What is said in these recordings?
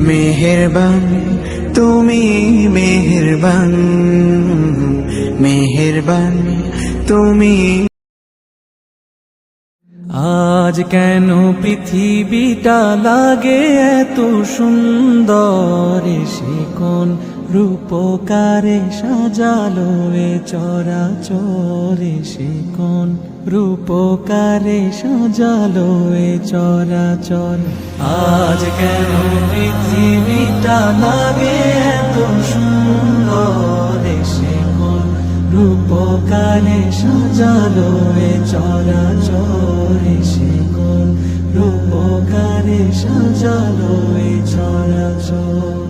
মেহেরবান তুমি মেহেরবান মেহেরবান তুমি। আজ কেন পৃথিবীটা লাগে এত সুন্দর সে কোন রূপকারে সাজালো এ চরা চরে সে কোন রূপকারে সাজালো এ চরা চর আজ কেন পৃথিবীটা লাগে এত সুন্দর সে কোন রূপকারে সাজালো এ চরা চরে সে কোন রূপকারে সাজালো এ চরা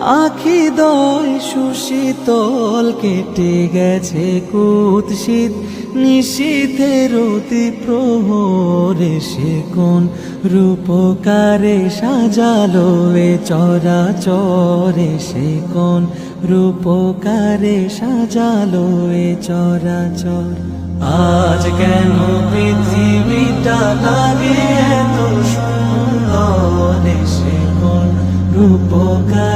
আখি দয় সুশীতল কেটে গেছে কুৎসিত। নিশীথের অতি প্রহরে সে কোন রূপকারে সাজালো এ চরা চরে সে কোন রূপকারে সাজালো এ চরা চর আজ কেন পৃথিবীটা লাগে এত সুন্দর সে কোন রূপকারে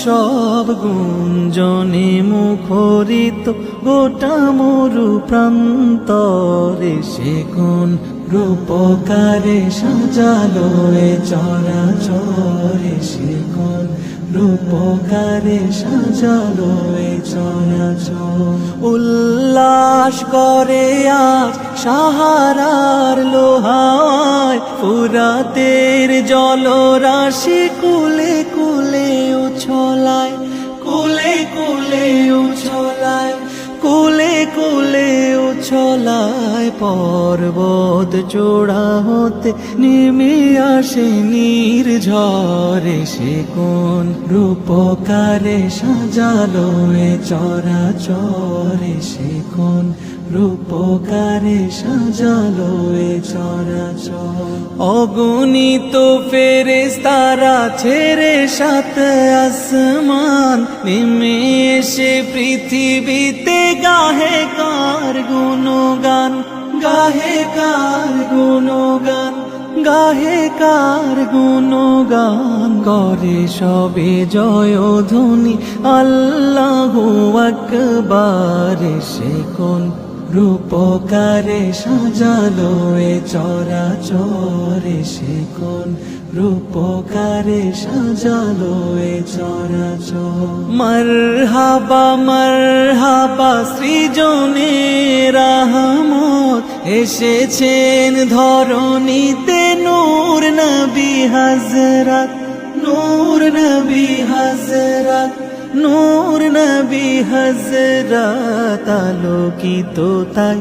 উৎসব গুঞ্জনে মুখরিত গোটা মরু প্রান্তরে সে কোন রূপকারে সাজালো চরা চরে সে কোন রূপকারে সাজালো এ চরা উল্লাস করে আজ সাহারার লোহায়, ফুরাতের জলরাশি কুলে কুলে উছলায়, কুলে কুলে উছলায়, কুলে কুলে উছলায়। পর্বত চূড়া হতে নেমে আসে নীর ঝরে সে কোন রূপকারে সাজালো চরা চরে সে কোন রূপকারে সাজালো এ চরা চর অগণিত ফেরেস তারা ছেড়ে সাত আসমান নেমে এসে পৃথিবীতে গাহে কার গুণগান। গাহে কার গুণগান, গাহে কার গুণগান করে সবে জয় ধ্বনি। আল্লাহ আকবার, সে কোন রূপকারে সাজালো এ চরা চরে সে কোন রূপকারে সাজালো এ চরা চর মর হাবা মর হাবা সৃজনে রাহমত এসেছেন ধরণীতে নূর নবী হজরত নূর নবী হজরত নূর নবী হজরত আলোকিত তাই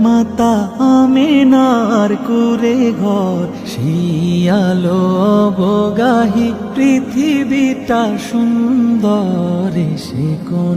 মাতা আমিনার কুরে ঘর শিয়ালো অবগাহি পৃথিবীটা সুন্দর সে কোন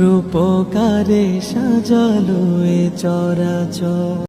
রূপকারে সাজালো এ চরা চর